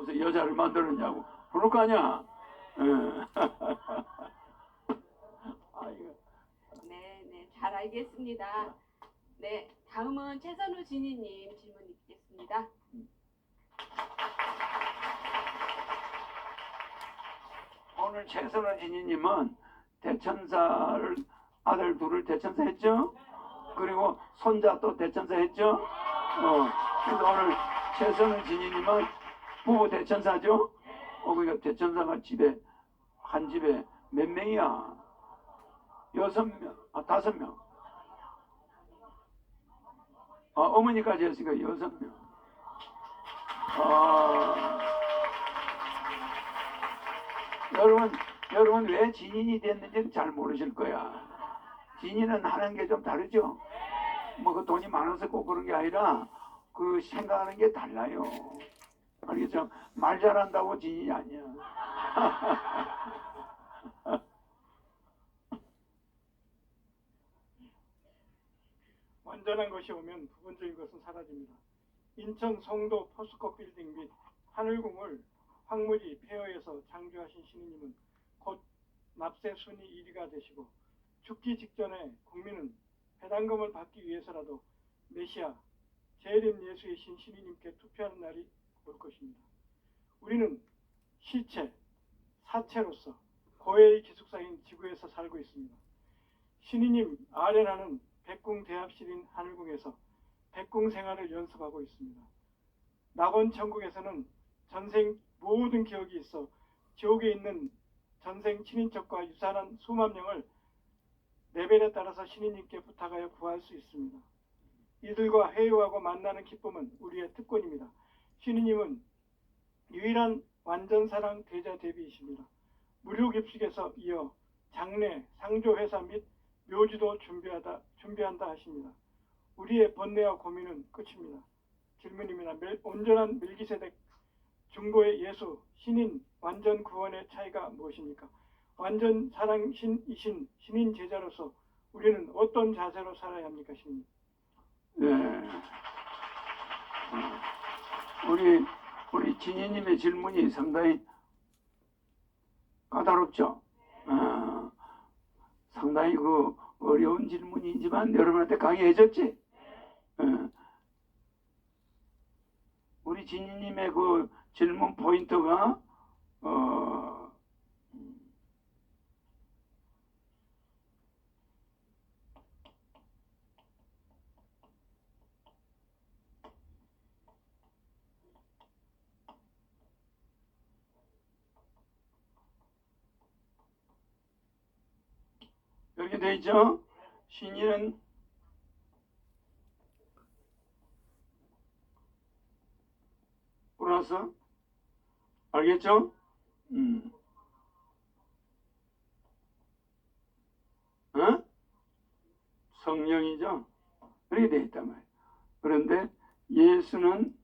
무슨 여자를 만들었냐고 그럴 거 아니야. 예. 아이고. 네, 네, 잘 알겠습니다. 네, 다음은 최선우 진희님 질문 있겠습니다. 오늘 최선호 진희님은 대천사를 아들 둘을 대천사 했죠? 그리고 손자 또 대천사 했죠? 어, 그래서 오늘 최선호 진희님은 부부 대천사죠? 어, 그러니까 대천사가 집에 한 집에 몇 명이야? 여섯 명, 아 다섯 명. 아, 어머니까지 했으니까 여섯 명. 아. 여러분, 여러분 왜 진인이 됐는지 잘 모르실 거야. 진인은 하는 게 좀 다르죠. 뭐 그 돈이 많아서 꼭 그런 게 아니라 그 생각하는 게 달라요. 알겠죠? 말 잘한다고 진인이 아니야. 완전한 것이 오면 부분적인 것은 사라집니다. 인천 송도 포스코 빌딩 및 하늘궁을 황무지 폐허에서 창조하신 신이님은 곧 납세 순위 1위가 되시고 죽기 직전에 국민은 배당금을 받기 위해서라도 메시아 재림 예수이신 신이님께 투표하는 날이 시체, 사체로서 고해의 기숙사인 지구에서 살고 있습니다. 신이님 아련하는 백궁 대합실인 하늘궁에서 백궁 생활을 연습하고 있습니다. 낙원 천국에서는 전생 모든 기억이 있어 지옥에 있는 전생 친인척과 유사한 수만 명을 레벨에 따라서 신인님께 부탁하여 구할 수 있습니다. 이들과 회유하고 만나는 기쁨은 우리의 특권입니다. 신인님은 유일한 완전 사랑 대자 대비이십니다. 무료 깁식에서 이어 장례, 상조 회사 및 묘지도 준비하다, 준비한다 하십니다. 우리의 번뇌와 고민은 끝입니다. 질문입니다. 멜- 온전한 멜기세덱 중보의 예수, 신인, 완전 구원의 차이가 무엇입니까? 완전 사랑 신이신 신인 제자로서 우리는 어떤 자세로 살아야 합니까, 신인? 네. 우리 우리 진희님의 질문이 상당히 까다롭죠. 아, 상당히 그 어려운 질문이지만 여러분한테 강의해줬지. 예. 우리 진희님의 그 질문 포인트가 어, 이렇게 돼 있죠. 신인은 플러스 알겠죠? 음. 어? 성령이죠. 그렇게 돼 있단 말이에요. 그런데 예수는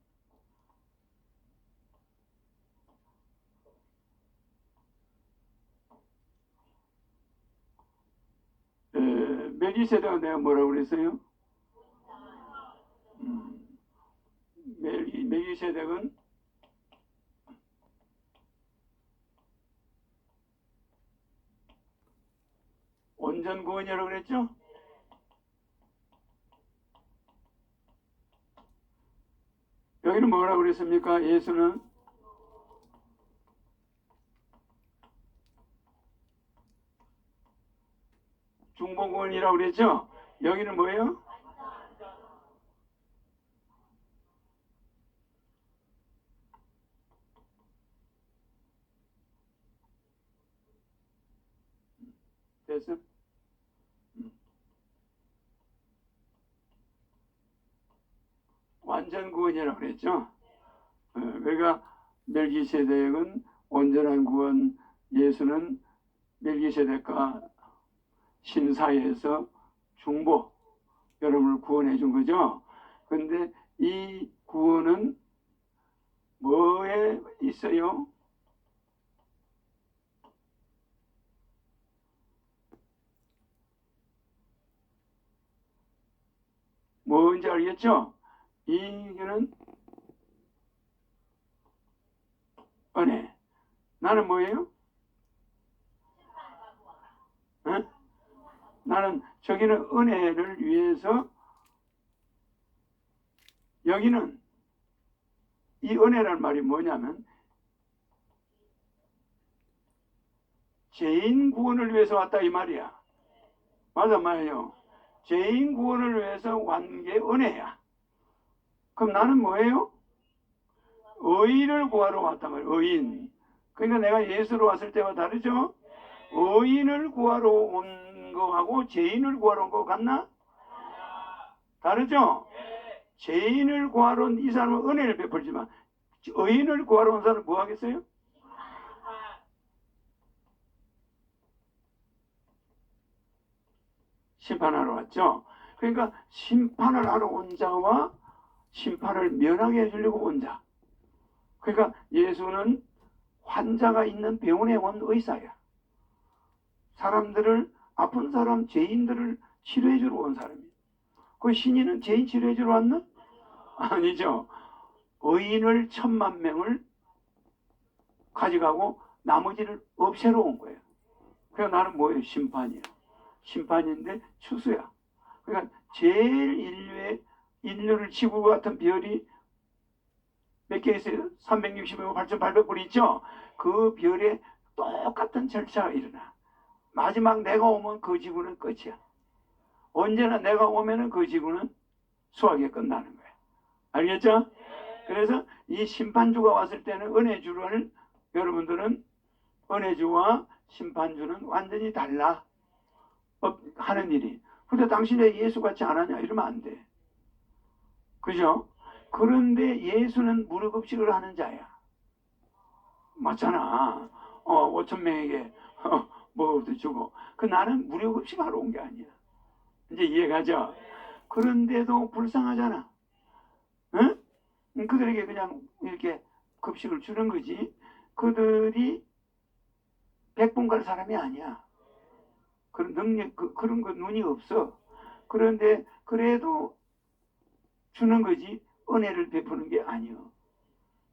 에, 멜기세덱은 내가 뭐라고 그랬어요? 음, 멜기, 멜기세덱은 온전 구원이라고 그랬죠? 여기는 뭐라고 그랬습니까? 예수는 중보구원이라고 그랬죠? 여기는 뭐예요? 완전 구원이라고 그랬죠? 어, 그러니까 멜기세덱은 온전한 구원, 예수는 멜기세덱과 신사에서 중보, 여러분을 구원해 준 거죠? 근데 이 구원은 뭐에 있어요? 뭔지 알겠죠? 이거는 은혜. 나는 뭐예요? 응? 나는 저기는 은혜를 위해서 여기는 이 은혜란 말이 뭐냐면 죄인 구원을 위해서 왔다 이 말이야. 맞아 말이요. 죄인 구원을 위해서 왔는 게 은혜야. 그럼 나는 뭐예요? 의인을 구하러 왔단 말이야. 의인. 그러니까 내가 예수로 왔을 때와 다르죠? 의인을 구하러 온 거하고 죄인을 구하러 온 거 같나? 다르죠? 죄인을 구하러 온 이 사람은 은혜를 베풀지만 의인을 구하러 온 사람은 뭐 하겠어요? 심판하러 왔죠. 그러니까 심판을 하러 온 자와 심판을 면하게 해주려고 온 자. 그러니까 예수는 환자가 있는 병원에 온 의사야. 사람들을 아픈 사람 죄인들을 치료해 주러 온 사람이에요. 그 신인은 죄인 치료해 주러 왔나? 아니죠. 의인을 천만 명을 가져가고 나머지를 없애러 온 거예요. 그래서 나는 뭐예요? 심판이에요. 심판인데 추수야. 그러니까 제일 인류의 인류를 지구 같은 별이 몇 개 있어요? 365, 8,800불 있죠? 그 별에 똑같은 절차가 일어나. 마지막 내가 오면 그 지구는 끝이야. 언제나 내가 오면은 그 지구는 수학이 끝나는 거야. 알겠죠? 그래서 이 심판주가 왔을 때는 은혜주를 여러분들은 은혜주와 심판주는 완전히 달라. 어, 하는 일이. 근데 당신 왜 예수 같지 않았냐? 이러면 안 돼. 그죠? 그런데 예수는 무료급식을 하는 자야. 맞잖아. 어, 5천 명에게 어, 뭐도 주고. 그 나는 무료급식 하러 온게 아니야. 이제 이해가죠? 그런데도 불쌍하잖아. 응? 그들에게 그냥 이렇게 급식을 주는 거지. 그들이 백분 갈 사람이 아니야. 그런 능력, 그, 그런 거 눈이 없어. 그런데 그래도 주는 거지 은혜를 베푸는 게 아니요.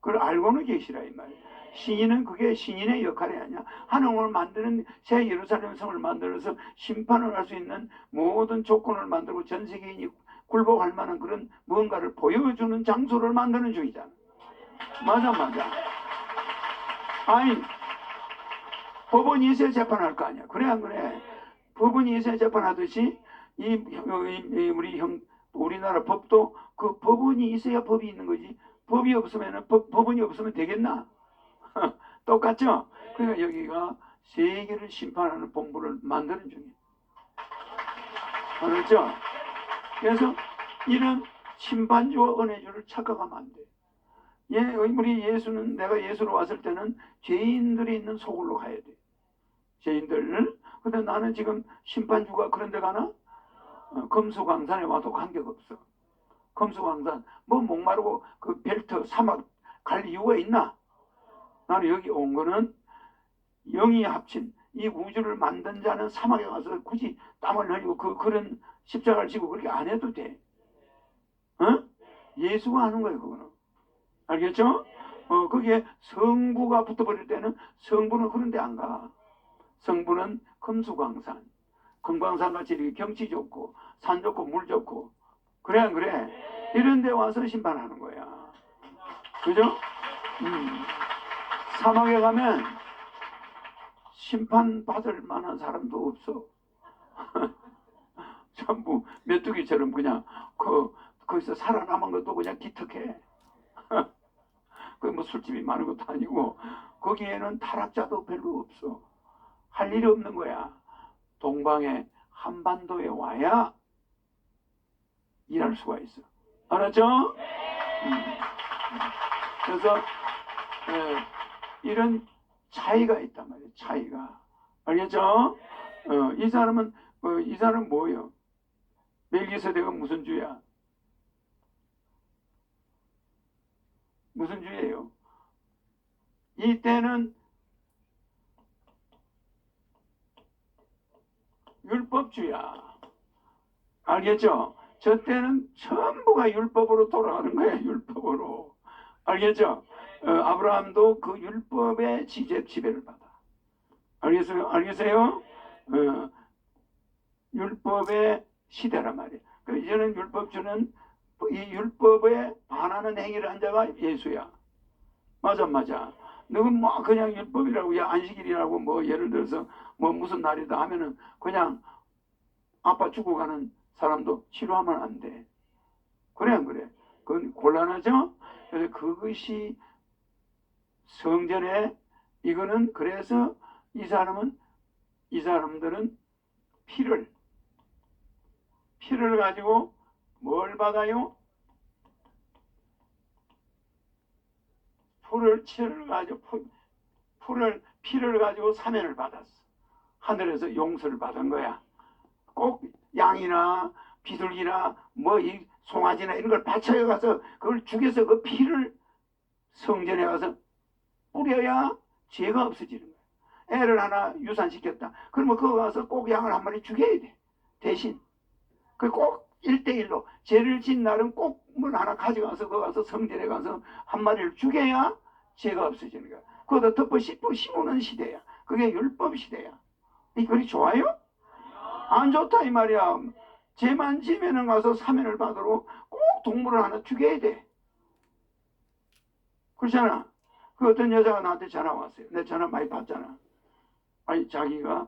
그걸 알고는 계시라 이 말이야. 신인은 그게 신인의 역할이 아니야. 하나님을 만드는 새 예루살렘 성을 만들어서 심판을 할 수 있는 모든 조건을 만들고 전 세계인이 굴복할 만한 그런 무언가를 보여주는 장소를 만드는 중이잖아. 맞아 맞아. 아니 법원이 있어야 재판할 거 아니야. 그래 안 그래? 법원이 있어야 재판하듯이 이, 이- 이 우리 형 우리나라 법도 그 법원이 있어야 법이 있는 거지. 법이 없으면 법, 법원이 없으면 되겠나? 똑같죠? 그러니까 여기가 세계를 심판하는 본부를 만드는 중이에요. 알았죠? 그래서 이런 심판주와 은혜주를 착각하면 안 돼. 예, 우리 예수는 내가 예수로 왔을 때는 죄인들이 있는 소굴로 가야 돼. 죄인들. 근데 나는 지금 심판주가 그런 데 가나? 어, 금수강산에 와도 관계없어. 금수강산. 뭐 목마르고 그 벨트 사막 갈 이유가 있나? 나는 여기 온 거는 영이 합친 이 우주를 만든 자는 사막에 가서 굳이 땀을 흘리고 그, 그런 십자가를 지고 그렇게 안 해도 돼. 어? 예수가 하는 거예요, 그거는. 알겠죠? 어, 거기에 성부가 붙어버릴 때는 성부는 그런데 안 가. 성부는 금수광산. 금광산 같이 이렇게 경치 좋고, 산 좋고, 물 좋고. 그래, 안 그래? 이런 데 와서 심판하는 거야. 그죠? 음. 사막에 가면 심판받을 만한 사람도 없어. 전부 메뚜기처럼 그냥 그 거기서 살아남은 것도 그냥 기특해. 그뭐 술집이 많은 것도 아니고 거기에는 타락자도 별로 없어. 할 일이 없는 거야. 동방에 한반도에 와야 일할 수가 있어. 알았죠? 음. 그래서 예, 이런 차이가 있단 말이에요. 차이가. 알겠죠? 어, 이 사람은 어, 이 사람은 뭐예요? 멜기세덱은 무슨 주야? 무슨 주예요? 이때는 율법주야. 알겠죠? 저 때는 전부가 율법으로 돌아가는 거야, 율법으로. 알겠죠? 어, 아브라함도 그 율법의 지제 지배를 받아. 알겠어요? 알겠어요? 어, 율법의 시대란 말이에요. 그 이제는 율법 주는 이 율법에 반하는 행위를 한 자가 예수야. 맞아, 맞아. 너는 뭐 그냥 율법이라고, 야, 안식일이라고 뭐 예를 들어서 뭐 무슨 날이다 하면은 그냥 아빠 죽어가는 사람도 치료하면 안 돼. 그래, 안 그래? 그건 곤란하죠? 그래서 그것이 성전에 이거는 그래서 이 사람은 이 사람들은 피를 피를 가지고 뭘 받아요? 풀을 치를 가지고 풀, 풀을 피를 가지고 사면을 받았어. 하늘에서 용서를 받은 거야. 꼭 양이나 비둘기나 뭐 이 송아지나 이런 걸 바쳐에 가서 그걸 죽여서 그 피를 성전에 가서 뿌려야 죄가 없어지는 거야. 애를 하나 유산시켰다. 그러면 그거 가서 꼭 양을 한 마리 죽여야 돼. 대신. 그꼭 일대일로 죄를 진 날은 꼭 물 하나 가져가서 그거 가서 성전에 가서 한 마리를 죽여야 죄가 없어지는 거야. 그거다 덮어 씹어 심우는 시대야. 그게 율법 시대야. 이 글이 좋아요? 안 좋다 이 말이야. 죄만 지면은 가서 사면을 받으러 꼭 동물을 하나 죽여야 돼. 그렇잖아. 그 어떤 여자가 나한테 전화 왔어요. 내 전화 많이 받잖아. 아니 자기가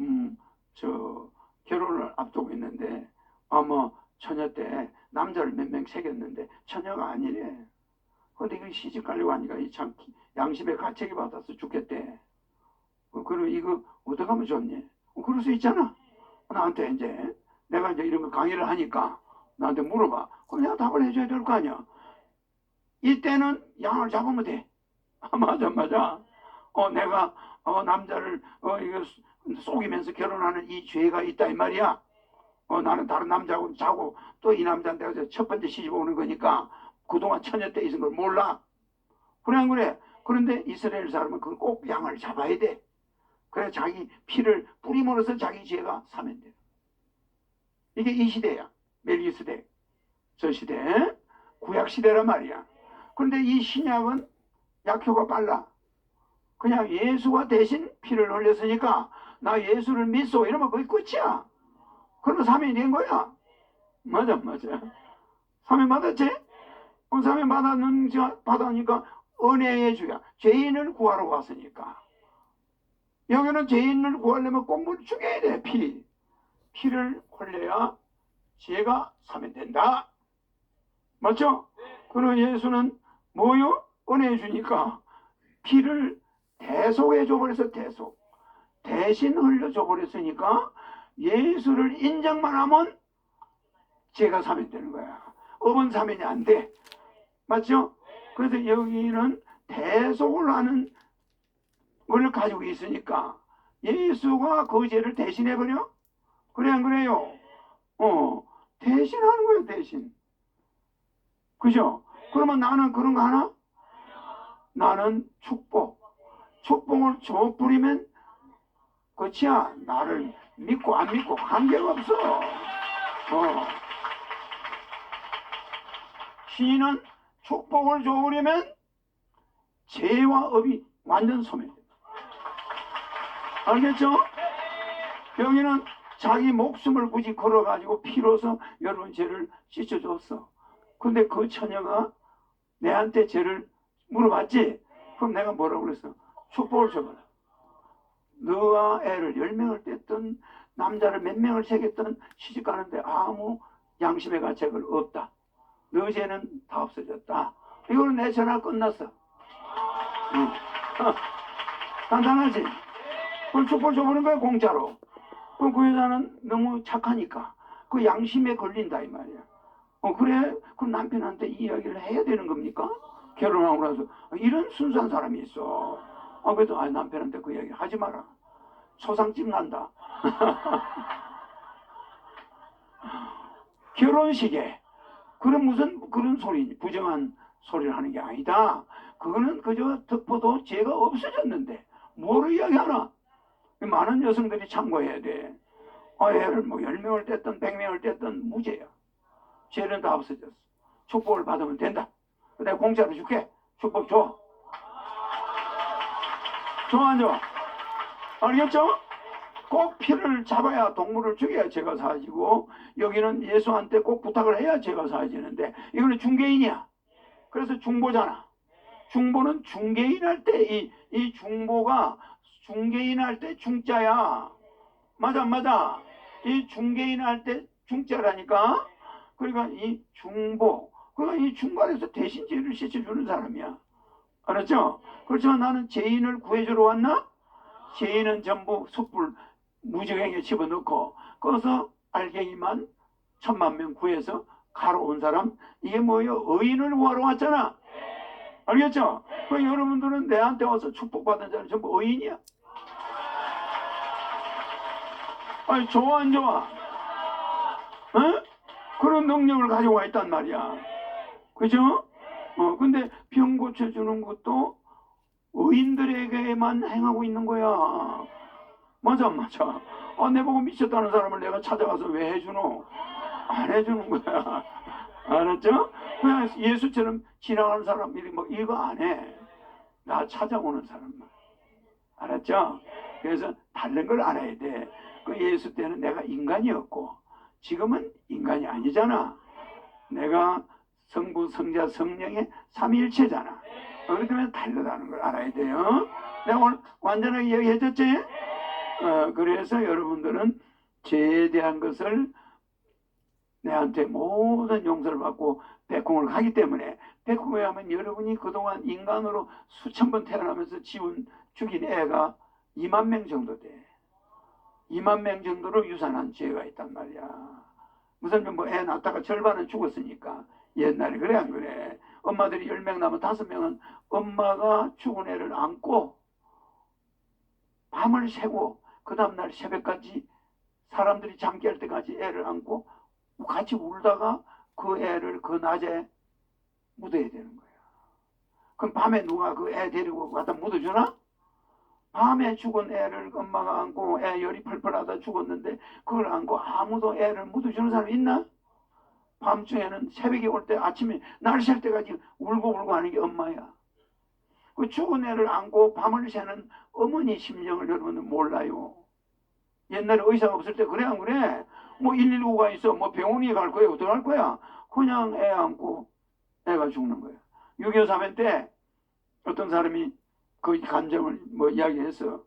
음 저 결혼을 앞두고 있는데 아마 처녀 때 남자를 몇 명 새겼는데 처녀가 아니래. 근데 이거 시집 가려고 하니까 이 참 양심에 가책이 받아서 죽겠대. 어, 그리고 이거 어떻게 하면 좋니? 어, 그럴 수 있잖아. 나한테 이제 내가 이제 이런 거 강의를 하니까 나한테 물어봐. 그럼 내가 답을 해줘야 될 거 아니야. 이때는 양을 잡으면 돼. 아, 맞아, 맞아. 어, 내가 어, 남자를 어, 이거 속이면서 결혼하는 이 죄가 있다 이 말이야. 어, 나는 다른 남자하고 자고 또 이 남자한테 첫 번째 시집 오는 거니까 그동안 처녀 때 있은 걸 몰라. 그래 안 그래? 그런데 이스라엘 사람은 그걸 꼭 양을 잡아야 돼. 그래 자기 피를 뿌림으로써 자기 죄가 사면 돼. 이게 이 시대야. 멜기스대. 저 시대. 구약 시대란 말이야. 그런데 이 신약은 약효가 빨라. 그냥 예수가 대신 피를 흘렸으니까 나 예수를 믿소 이러면 거의 끝이야. 그러면 된 거야. 맞아, 맞아. 사면 받았지? 어, 사면 받았는, 받았으니까 은혜의 주야. 죄인을 구하러 왔으니까. 여기는 죄인을 구하려면 꼭뭘 죽여야 돼, 피. 피를 흘려야 죄가 사면 된다. 맞죠? 그리고 예수는 뭐요? 은혜 주니까 피를 대속해 줘 버려서 대속. 대신 흘려줘 버렸으니까 예수를 인정만 하면 죄가 사면 되는 거야. 업은 사면이 안 돼. 맞죠? 그래서 여기는 대속을 하는 걸 가지고 있으니까 예수가 그 죄를 대신해 버려? 그래 안 그래요? 어 대신하는 거예요 대신. 그죠? 그러면 나는 그런 거 하나? 나는 축복. 축복을 줘 뿌리면 끝이야. 나를 믿고 안 믿고 관계가 없어. 어. 시인은 축복을 줘버리면 죄와 업이 완전 소멸돼. 알겠죠? 여기는 자기 목숨을 굳이 걸어가지고 피로서 여러분 죄를 씻어줬어. 근데 그 처녀가 내한테 죄를 물어봤지? 그럼 내가 뭐라고 그랬어? 축복을 줘봐라. 너가 애를 열 명을 뗐든 남자를 몇 명을 새겼든 시집 가는데 아무 양심의 가책을 없다. 너 죄는 다 없어졌다. 이거는 내 전화 끝났어. 응. 간단하지? 그걸 축복 줘보는 거야 공짜로. 그럼 그 여자는 너무 착하니까 그 양심에 걸린다 이 말이야. 어 그래? 그럼 남편한테 이 이야기를 해야 되는 겁니까? 결혼하고 나서 이런 순수한 사람이 있어. 아 그래도 아 남편한테 그 이야기 하지 마라. 초상집 난다. 결혼식에 그런 무슨 그런 소리 부정한 소리를 하는 게 아니다. 그거는 그저 덮어도 죄가 없어졌는데 뭐를 이야기하나? 많은 여성들이 참고해야 돼. 아, 애를 뭐 10명을 뗐든 100명을 뗐든 무죄야. 죄는 다 없어졌어. 축복을 받으면 된다. 내가 공짜로 줄게. 축복 줘. 좋아 안 좋아? 알겠죠? 꼭 피를 잡아야 동물을 죽여야 죄가 사지고 여기는 예수한테 꼭 부탁을 해야 죄가 사지는데 이거는 중개인이야. 그래서 중보잖아. 중보는 중개인 할 때 이 이 중보가 중개인 할 때 중자야. 맞아 안 맞아. 이 중개인 할 때 중자라니까. 그러니까 이 중보 그러니까 이 중간에서 대신 죄를 씻어주는 사람이야. 알았죠? 그렇지만 나는 죄인을 구해주러 왔나? 죄인은 전부 숯불 무지경에 집어넣고 거기서 알갱이만 천만 명 구해서 가로 온 사람 이게 뭐예요? 의인을 구하러 왔잖아. 알겠죠? 그 여러분들은 내한테 와서 축복받은 자는 전부 의인이야. 아니 좋아 안 좋아? 어? 그런 능력을 가지고 와 있단 말이야. 그죠? 어 근데 병 고쳐주는 것도 의인들에게만 행하고 있는 거야. 맞아, 안 맞아. 아, 내 보고 미쳤다는 사람을 내가 찾아가서 왜 해주노? 안 해주는 거야. 알았죠? 그냥 예수처럼 지나가는 사람들이 뭐 이거 안 해. 나 찾아오는 사람만. 알았죠? 그래서 다른 걸 알아야 돼. 그 예수 때는 내가 인간이었고, 지금은 인간이 아니잖아. 내가 성부, 성자, 성령의 삼위일체잖아. 그렇기 때문에 다르다는 걸 알아야 돼요. 내가 오늘 완전하게 이야기해줬지? 어, 그래서 여러분들은 죄에 대한 것을 내한테 모든 용서를 받고 백공을 가기 때문에 백공에 하면 여러분이 그동안 인간으로 수천 번 태어나면서 지운 죽인 애가 2만 명 정도 돼. 2만 명 정도로 유산한 죄가 있단 말이야. 무슨 뭐 애 낳다가 절반은 죽었으니까 옛날에 그래 안 그래? 엄마들이 10명 나면 5명은 엄마가 죽은 애를 안고 밤을 새고 그 다음날 새벽까지 사람들이 잠결 때까지 애를 안고 같이 울다가 그 애를 그 낮에 묻어야 되는 거야. 그럼 밤에 누가 그 애 데리고 갖다 묻어주나? 밤에 죽은 애를 엄마가 안고 애 열이 펄펄하다 죽었는데 그걸 안고 아무도 애를 묻어주는 사람 있나? 밤중에는 새벽에 올 때 아침에 날샐 때까지 울고 울고 하는 게 엄마야. 그 죽은 애를 안고 밤을 새는 어머니 심정을 여러분은 몰라요. 옛날에 의사가 없을 때 그래 안 그래? 뭐 119가 있어 뭐 병원에 갈 거야 어떻게 할 거야? 그냥 애 안고 애가 죽는 거야. 6.25 사변 때 어떤 사람이 그 감정을 뭐 이야기해서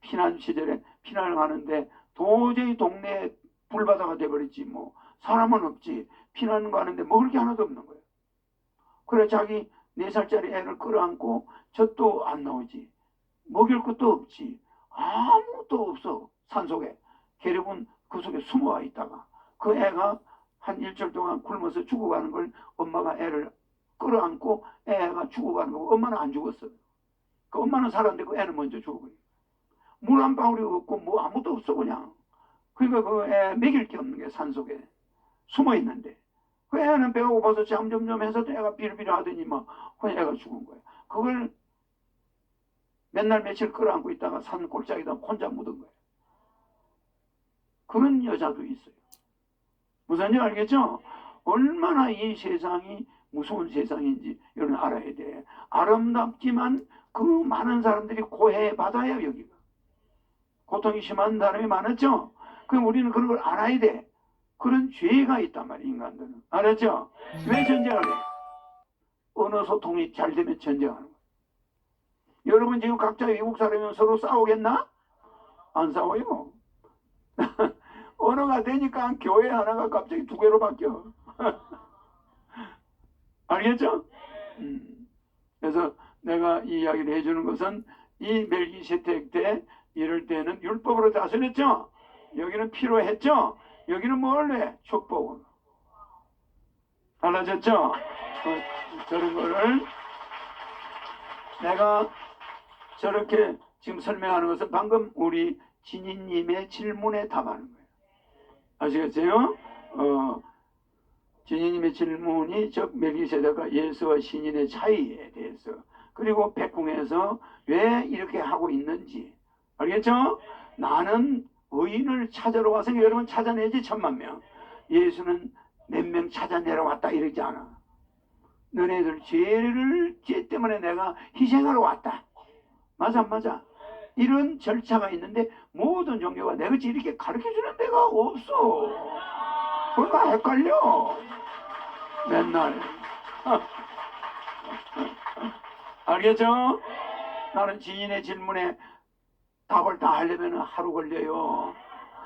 피난 시절에 피난을 가는데 도저히 동네에 불바다가 돼버렸지 뭐 사람은 없지 피난 가는데 먹을 게 하나도 없는 거예요. 그래 자기 네 살짜리 애를 끌어안고 젖도 안 나오지 먹일 것도 없지 아무것도 없어 산속에 계력은 그 속에 숨어와 있다가 그 애가 한 일주일 동안 굶어서 죽어가는 걸 엄마가 애를 끌어안고 애가 죽어가는 거고 엄마는 안 죽었어요. 그 엄마는 살았는데 그 애는 먼저 죽어버려. 물한 방울이 없고 뭐 아무것도 없어 그냥. 그러니까 그 애 먹일 게 없는 게 산속에 숨어 있는데 그 애는 배가 고파서 잠점점 해서 애가 비르비르 하더니 막그 애가 죽은 거야. 그걸 맨날 며칠 끌어안고 있다가 산 골짜기다 혼자 묻은 거야. 그런 여자도 있어요. 무슨 지 알겠죠? 얼마나 이 세상이 무서운 세상인지 여러분 알아야 돼. 아름답지만 그 많은 사람들이 고해 받아야 여기가. 고통이 심한 사람이 많았죠? 그럼 우리는 그런 걸 알아야 돼. 그런 죄가 있단 말이야, 인간들은. 알았죠? 왜 전쟁을 해? 어느 소통이 잘 되면 전쟁하는 거야. 여러분 지금 각자 외국 사람이면 서로 싸우겠나? 안 싸워요. 언어가 되니까 교회 하나가 갑자기 두 개로 바뀌어. 알겠죠? 음. 그래서 내가 이 이야기를 해주는 것은 이 멜기세덱 때 이럴 때는 율법으로 다스렸죠. 여기는 필요했죠. 여기는 뭘래? 축복으로. 달라졌죠? 어, 저런 거를 내가 저렇게 지금 설명하는 것은 방금 우리 진희님의 질문에 답하는 거예요. 아시겠어요? 어, 진희님의 질문이 저 멜기세덱과 예수와 신인의 차이에 대해서 그리고 백궁에서 왜 이렇게 하고 있는지 알겠죠? 나는 의인을 찾으러 와서 여러분 찾아내지 천만 명 예수는 몇 명 찾아내러 왔다 이러지 않아 너네들 죄를 죄 때문에 내가 희생하러 왔다 맞아 안 맞아 이런 절차가 있는데 모든 종교가 내같이 이렇게 가르쳐 주는 데가 없어. 그러니까 헷갈려. 맨날. 알겠죠? 나는 지인의 질문에 답을 다 하려면 하루 걸려요.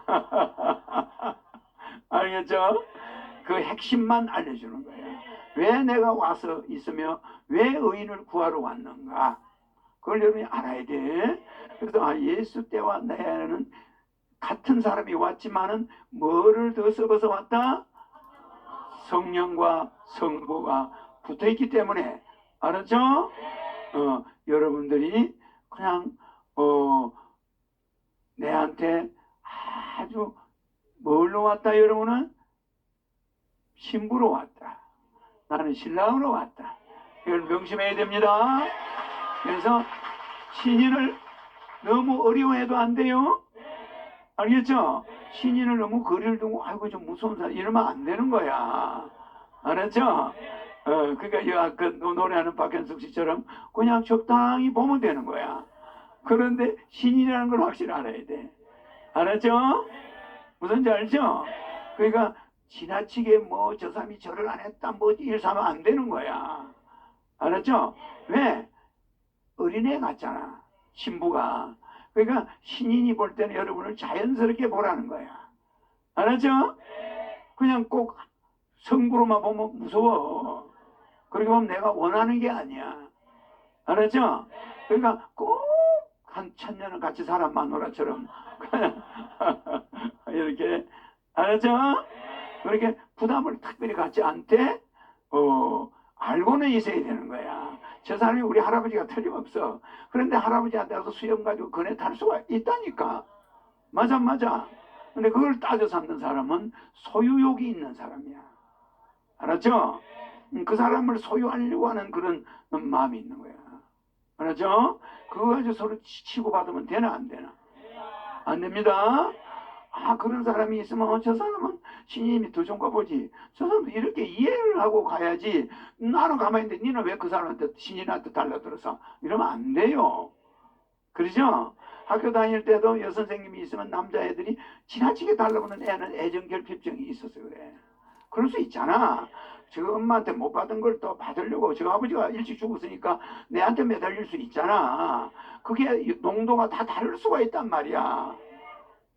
알겠죠? 그 핵심만 알려주는 거예요. 왜 내가 와서 있으며 왜 의인을 구하러 왔는가? 그걸 여러분이 알아야 돼. 그래서 아, 예수 때와 내는 같은 사람이 왔지만은 뭐를 더 썩어서 왔다? 성령과 성부가 붙어 있기 때문에 알았죠? 어, 여러분들이 그냥 어, 내한테 아주 뭘로 왔다 여러분은 신부로 왔다. 나는 신랑으로 왔다. 이걸 명심해야 됩니다. 그래서 신인을 너무 어려워해도 안 돼요. 알겠죠? 신인을 너무 거리를 두고 아이고 좀 무서운 사람 이러면 안 되는 거야. 알았죠? 어, 그러니까 여 아까 노래하는 박현숙 씨처럼 그냥 적당히 보면 되는 거야. 그런데 신인이라는 걸 확실히 알아야 돼. 알았죠? 무슨 지 알죠? 그러니까 지나치게 뭐 저 사람이 절을 안 했다 뭐 일삼으면 안 되는 거야. 알았죠? 왜? 어린애 같잖아. 신부가. 그러니까 신인이 볼 때는 여러분을 자연스럽게 보라는 거야. 알았죠? 그냥 꼭 성부로만 보면 무서워. 그렇게 보면 내가 원하는 게 아니야. 알았죠? 그러니까 꼭 한 천년을 같이 살아 마누라처럼 이렇게 알았죠? 그렇게 부담을 특별히 갖지 않되 어, 알고는 있어야 되는 거야. 저 사람이 우리 할아버지가 틀림없어. 그런데 할아버지한테 가서 수염 가지고 그네 탈 수가 있다니까. 맞아 맞아. 근데 그걸 따져 삼는 사람은 소유욕이 있는 사람이야. 알았죠? 음, 그 사람을 소유하려고 하는 그런 마음이 있는 거야. 알았죠? 그거 가지고 서로 치- 치고받으면 되나 안 되나? 안 됩니다. 아 그런 사람이 있으면 어, 저 사람은 신임이 더 좋은가 보지. 저 사람도 이렇게 이해를 하고 가야지. 나는 가만히 있는데 니는 왜 그 사람한테 신인한테 달라들어서 이러면 안 돼요. 그러죠? 학교 다닐 때도 여선생님이 있으면 남자애들이 지나치게 달라붙는 애는 애정결핍증이 있어서 그래. 그럴 수 있잖아. 저 엄마한테 못 받은 걸 또 받으려고 저 아버지가 일찍 죽었으니까 내한테 매달릴 수 있잖아. 그게 농도가 다 다를 수가 있단 말이야.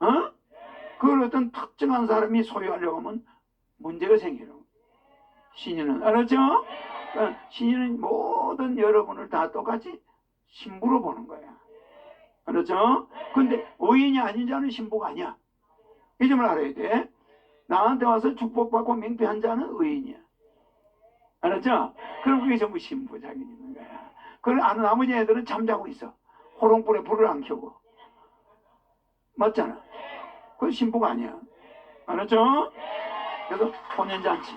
어? 그걸 어떤 특정한 사람이 소유하려고 하면 문제가 생기는 거야. 신인은 알았죠? 그러니까 신인은 모든 여러분을 다 똑같이 신부로 보는 거야. 알았죠? 근데 의인이 아닌 자는 신부가 아니야. 이 점을 알아야 돼. 나한테 와서 축복받고 맹패한 자는 의인이야. 알았죠? 그럼 그게 전부 신부 자격이 있는 거야. 그걸 아는 나머지 애들은 잠자고 있어. 호롱불에 불을 안 켜고. 맞잖아. 그건 신부가 아니야. 알았죠? 그래서 혼연잔치.